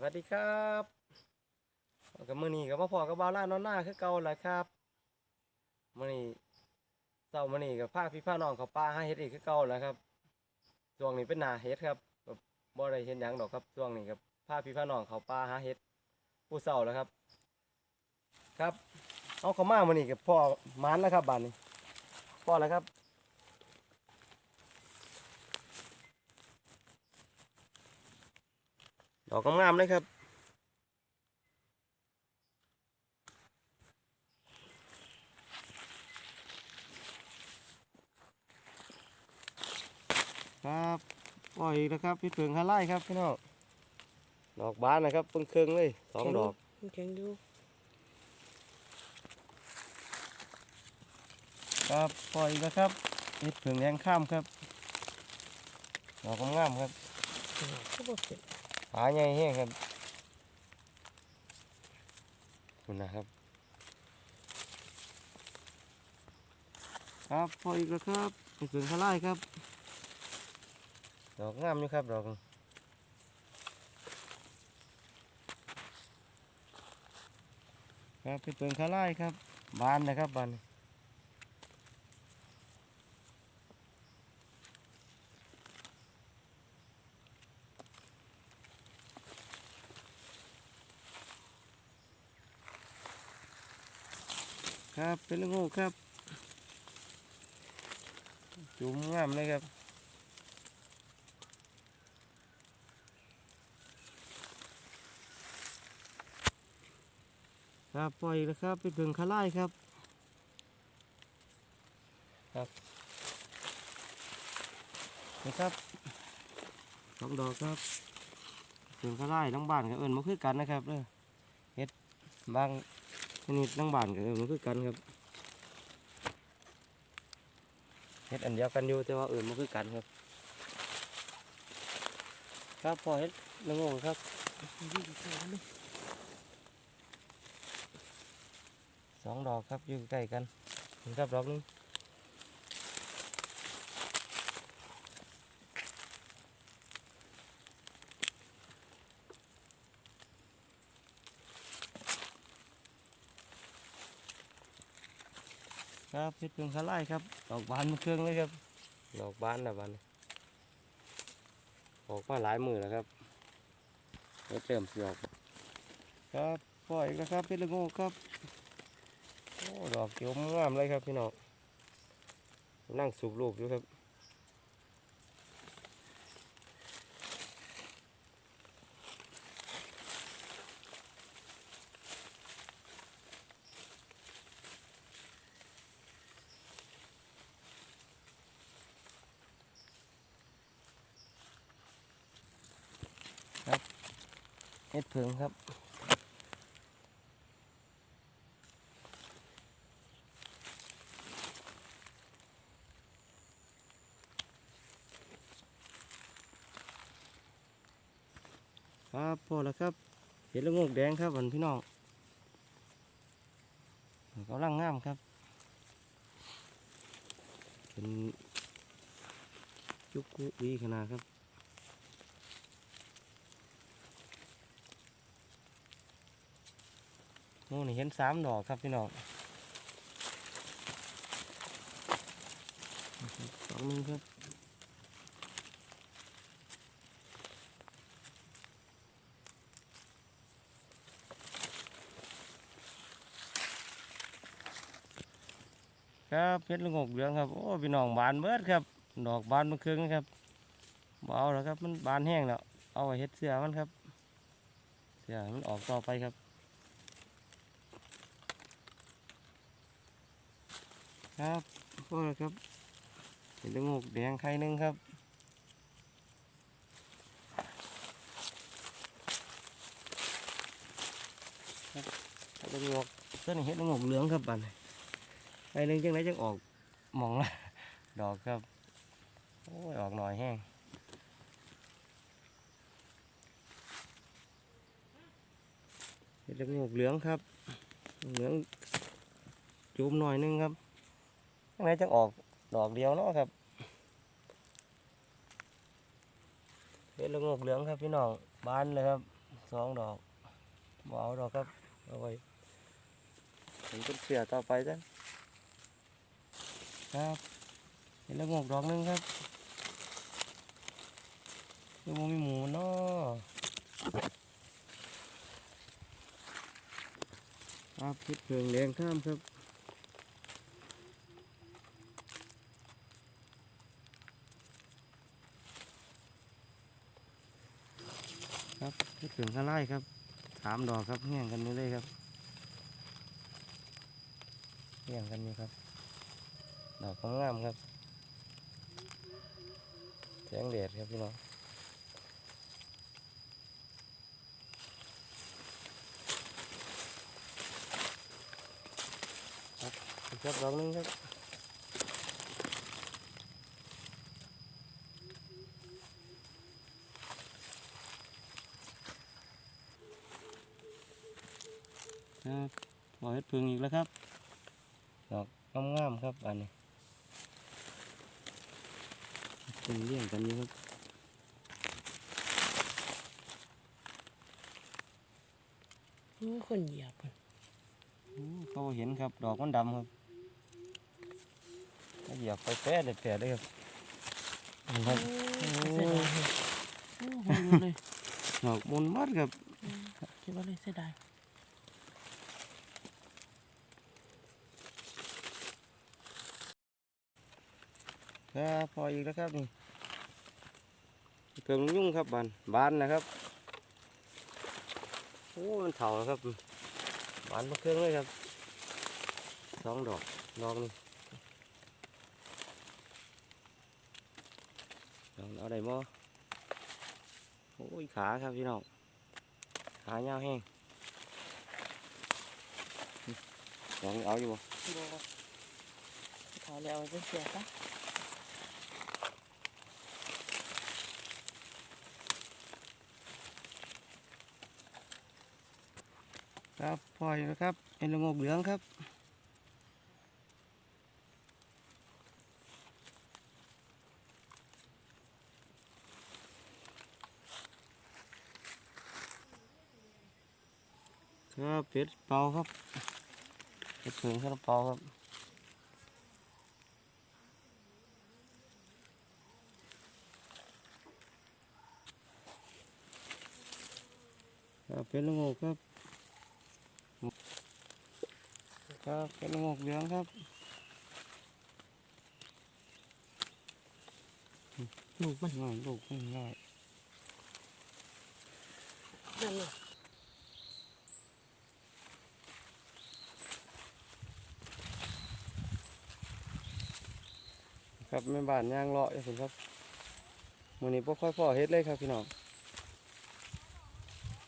สวัสดีครับกับมือนี้กับมาพอกับบาล่านอนหน้าคือเก่าแหละครับมือนี้เจ้ามือนี้กับภาคพี่พ้าน้องเขาป้าให้เฮ็ดอีกคือเก่าแหล้วครับช่วงนี้เป็นหนาเฮ็ดครับแบบบ่ได้เห็นหยังดอกครับช่วงนี้กับภาคพี่พ้าน้องเขาป้าหาเฮ็ดผู้เศร้าแล้วครับ ครับเอาเขามามือนี้กับพ่อมันแล้วครับบ้านนี้พ่อแล้วครับ ดอกงามๆเลยครับครับปล่อยอีกแล้วครับพี่เพิงฮาไล่ครับพี่น้องดอกบานนะครับเพิ่งเครื่องเลยสองดอกแข็งดูครับปล่อยอีกแล้วครับพี่เพิงแดงข้ามครับดอกงามๆครับก็บอกเป็นหาใหญ่แห้งครับคุณนะครับ ครับพออีกแล้วครับไปถึงข้าไล่ครับ ดอกงามอยู่ครับดอกครับไปเปิงข้าไล่ครับบานนะครับบาน ครับเป็นลูกงูครับ จุ่มงามเลยครับครับปล่อยอีกแล้วครับไปถึงข้าไล่ครับ ครับนี่ครับสองดอกครับถึงข้าไล่ทั้งบ้านกับเอิญมาคือกันนะครับเด้อเฮ็ดบาง ชนิดนั่งบานกันมันคือกันครับเฮ็ดอันเดียวกันอยู่แต่ว่าอื่นมันคือกันครับ ครับพอเฮ็ดละงงครับสองดอกครับอยู่ใกล้กันเห็นครับดอกนึง ครับเพชรเพียงคาไล่ครับ ดอกบานมาเครื่องเลยครับ ดอกบานนะบานออกมาหลายมือแล้วครับเฮ็ดเริ่มสิออกครับปล่อยอีกแล้วครับเพชรละโงกครับโอ้ดอกเขียวงามเลยครับพี่น้องนั่งสูบลูกอยู่ครับครับ เฮ็ดเพิงครับครับพอแล้วครับ เห็ดละโงกแดงครับอันพี่น้องกำลังงามครับเป็นจุกกุดีขนาดครับ น่นนี่เห็นสามดอกครับพี่น้องสองหนึงครับครับเพชรละโงกเหลืองครับโอ้พี่น้องบานเบิดครับ ดอกบานมันครึ่งครับบ่เอาแล้วครับมันบานแห้งแล้วเอาไว้เฮ็ดเสื้อมันครับเสื้อให้มันออกต่อไปครับ ครับพ่อครับเพชรละโงกแดงไข่หนึ่งครับครับเฮ็ดละโงกต้นนี้เฮ็ดละโงกเหลืองครับบานไอ้หนึงจังไรจังออกหมองละดอกครับโอ้ยออกหน่อยแห้งเห็ดละโงกเหลืองครับ เหลืองจุ่มหน่อยนึงครับ จังไรจังออกดอกเดียวเนาะครับเห็ดละโงกเหลืองครับพี่น้องบานเลยครับสองดอกบ่เอาดอกครับเอาไว้เห็นเป็นเสือต่อไปจ้ะครับเห็นแล้วงอกดอกหนึงครับยังบ่มีหมูเนาะครับพิษเพลิงแดงข้ามครับ ครับพิษเพลิงข้าไล่ครับสามดอกครับแห่งกันอยู่เลยครับแห่งกันอยู่ครับ ดอกงามครับแสงแดดครับพี่น้องครับอีกครับดอกหนึงครับปล่ อยเห็ดพึ่งอีกแล้วครับ ดอกงามๆครับอันนี้เป็นเลี้ยงกันอยู่ครับโอ้คนเหยียบมันโอ้เขาเห็นครับ ดอกมันดำครับถ้าเหยียบไปแปะเลยแปะเลยครับนี่ครับโอ้เสียดายเลยโอ้โหอยู่เลยดอกมุนมัดครับคิดว่าเลยเสียดาย ครับพออีกแล้วครับนี่เพิ่งยุ่งครับบานบานนะครับโอ้มันเถาแล้วครับบานมาเครื่องเลยครับสองดอกดอกนี่เอาเอาได้บ่โอ้ยขาครับพี่น้องขายาแห้งลองเอาอยู่บ่เขาเลยเอาไปเสียซะ ครับพออยู่แล้วครับเอ็นละโงกเหลืองครับครับเป็ดเปาครับเป็ดเผืองซาลาเปาครับครับเป็ดละโงกครับ ครับเป็นหมวกเหลืองครับลูกมันง่ายลูกง่ายนั่นน่ะครับแม่บ้านย่างเลาะอยู่ผมครับมื้อนี้บ่ค่อยพอเฮ็ดเลยครับพี่น้อง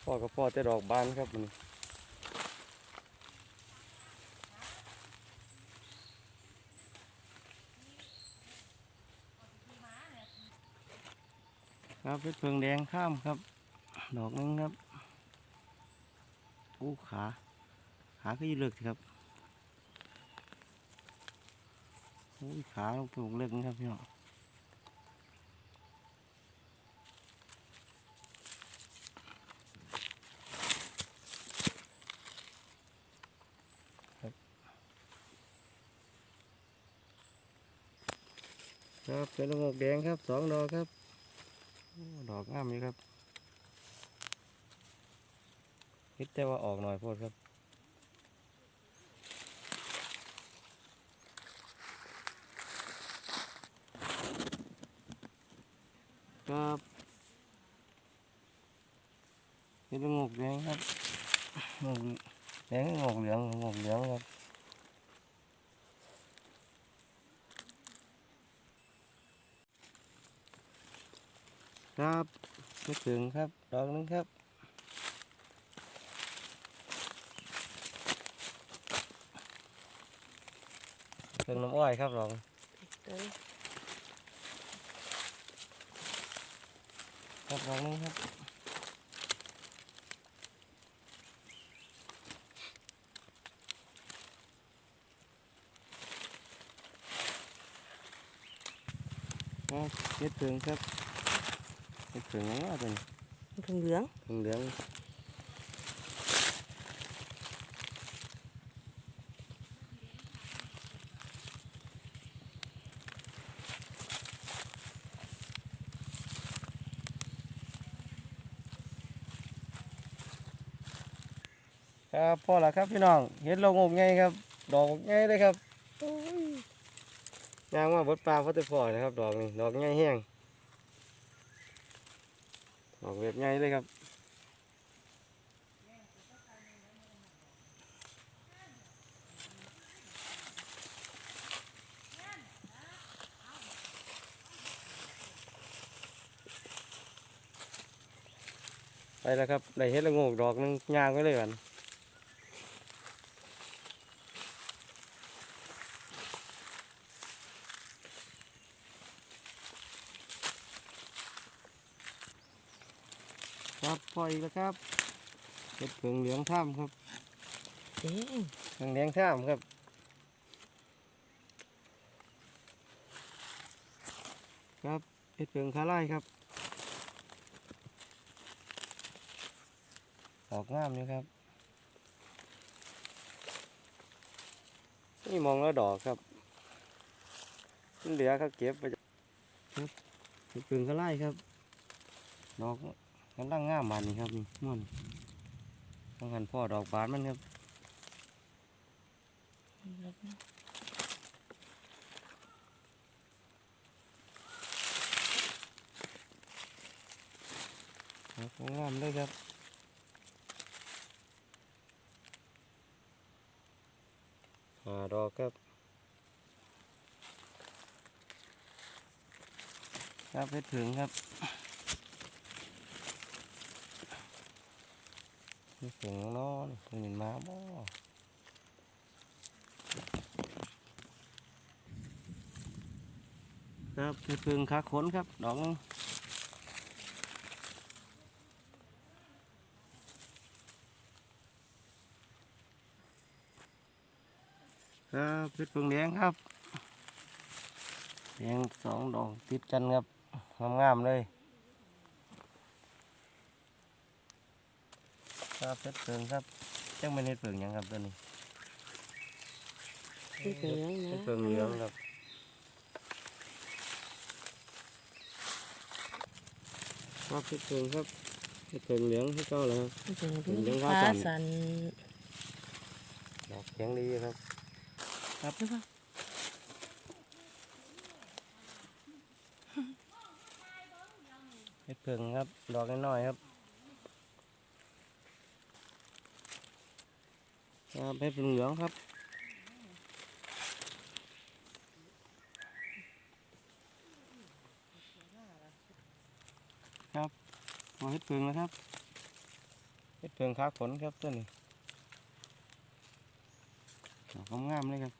พอกับพอแต่ดอกบานครับมื้อนี้ ครับเพชรเพิงแดงข้ามครับ ดอกนึงครับอู้ขาขาก็ยืดเลือกสิครับโอ้ยขาลูกถูกเล็กนะครับพี่น้องครับเป็นลูกหมวกแดงครับสองดอกครับ ออกงามอยู่ครับคิดแต่ว่าออกหน่อยโพดครับครับเป็นงกแดงครับงกแดงงกเหลืองงกเหลืองครับ ครับไม่ถึงครับ ดอกหนึงครับเครื่องน้ำอ้อยครับดอกเอ้ยครับดอกหนึงครับครับเฮ็ดเพิงครับ เป็นงเหลืองเหลืองครับพ่อละครับพี่น้องเห็นลงงไงครับ ดอกง่ายเลยครับงางว่าบดปลาพัดตะพอยนะครับ ดอกนี่ดอกง่ายแห้ง อกแบบไงเลยครับไปแล้วครับได้เห็ดละโงกดอกหนึงยางไว้เลยกัน ครับพ ออีกแล้วครับเห็ดเผืองเหลืองท่ามครับเด้งเผืองเหลืองท่ามครับครับเห็ดเผืองคาไล่ครับออกงามนี่ครับนี่มองแล้วดอกครับมันเหลือเขาเก็บไปครับเห็ดเผืองคาไล่ครับดอก กำลังงามบานนี่ครับนี่ม่วนต้องหันพ่อดอกบานมันครับงามเลยครับหาดอกครับครับเพชรถึงครับ เพชรถึงเนอนถึงมาบ่ครับเพชรถึงขาขนครับดอกนึงครับเพชรเพิ่งแดงครับแดงสองดอกติดกันครับงามๆเลย ครับเพชรเพิ่งครับจังเป็นเพชรเพิ่งหยังครับตัวนี้ที่เหลืองเพนะชรเพิ่งเหลืองครับครับเพชรเพิ่งครับเพชรเพิ่งเหลืองที่เก้าแล้วครับที่เป็นเหลืองฟ้าฟ้าสันสันดอกแข็งดีครับ ครับหรือเปล่าเพชรเพิ่งครับ ดอกน้อยๆครับ ครับเพชรเหลืองครับครับมาเฮ็ดเพิงแล้วครับเฮ็ดเพิงค้าขนครับตัวนี้ดอกงามเลยครับ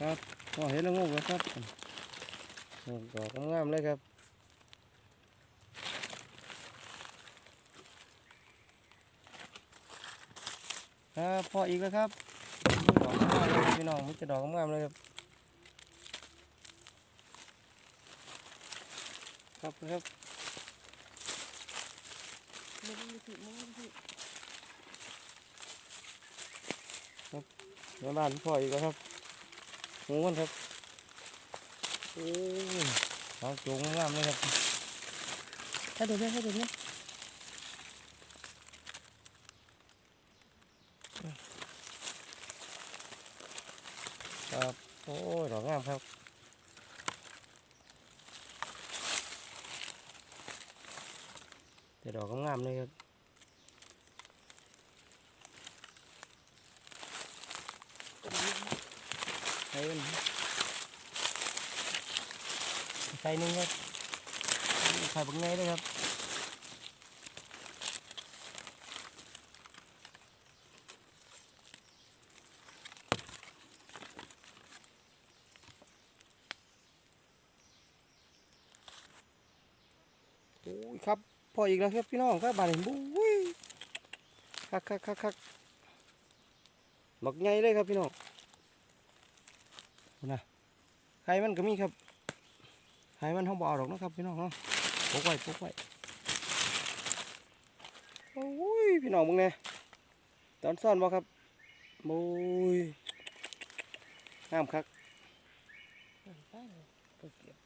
ครับพอเห็นแล้วงงแล้วครับดอกงามเลยครับครับพออีกแล้วครับดอกงามเลยพี่น้องมันจะดอกงามเลยครับครับครับในบ้านพ่ออีกแล้วครับ งูมันครับโอ้ยดอกจูงงามเลยครับถ้าดูเนี่ยถ้าดูเนี่ยครับโอ้ยดอกงามครับแต่ดอกก็งามเลยครับ ส่มันใส่หนึ่งครับใส่บักไงเลยครับโอ้ยครับพออีกแล้วครับพี่น้องครับบานเห็นบุ้ยคักคักคักคักบักไงเลยครับพี่น้องนะ ไข่มันก็มีครับไข่มันห้องบ่เอาดอกนะครับพี่น้องเนาะปกไว้ปกไว้โอ้ยพี่น้องมึงเนี่ยตอนซ่อนบ่ครับโอ้ยงามคักนั่นไปเลยไปเก็บ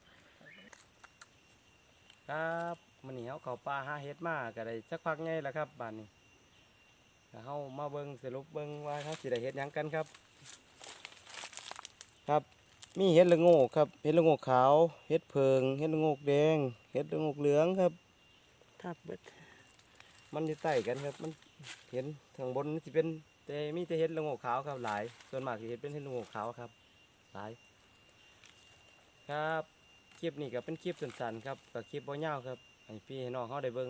ครับมันนี้เฮาเขาป่าหาเห็ดมากก็ได้สักพักไงล้วครับบ้านนี้เฮามาเบิ่งสรุปเบิ่งว่าเฮาสิได้เฮ็ดยังกันครับ ครับ มีเห็ดละโงกครับเห็ดละโงกขาวเห็ดเพิงเห็ดละโงกแดงเห็ดละโงกเหลืองครับทับเบิดมันจะใต้กันครับ มันเห็นทางบนมันจะเป็นแต่มีแต่เห็ดละโงกขาวครับหลาย ส่วนมากสิเห็ดเป็นเห็ดละโงกขาวครับ หลาย ครับคลิปนี้ก็เป็นคลิปสั้นๆครับกับคลิปบ่ยาวครับให้พี่ให้น้องเขาได้เบิ่ง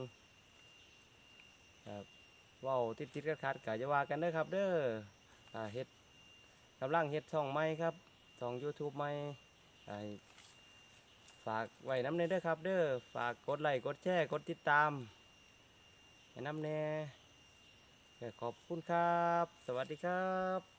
ครับเว้าติดๆขัดๆก็จะว่ากันเด้อครับ เด้ออ่าเฮ็ดกำลังเฮ็ดช่องใหม่ครับ ช่อง YouTube ใหม่ฝากไว้น้ำเนเด้อครับ เด้อฝากกดไลค์กดแชร์กดติดตามน้ำเน่ขอบคุณครับ สวัสดีครับ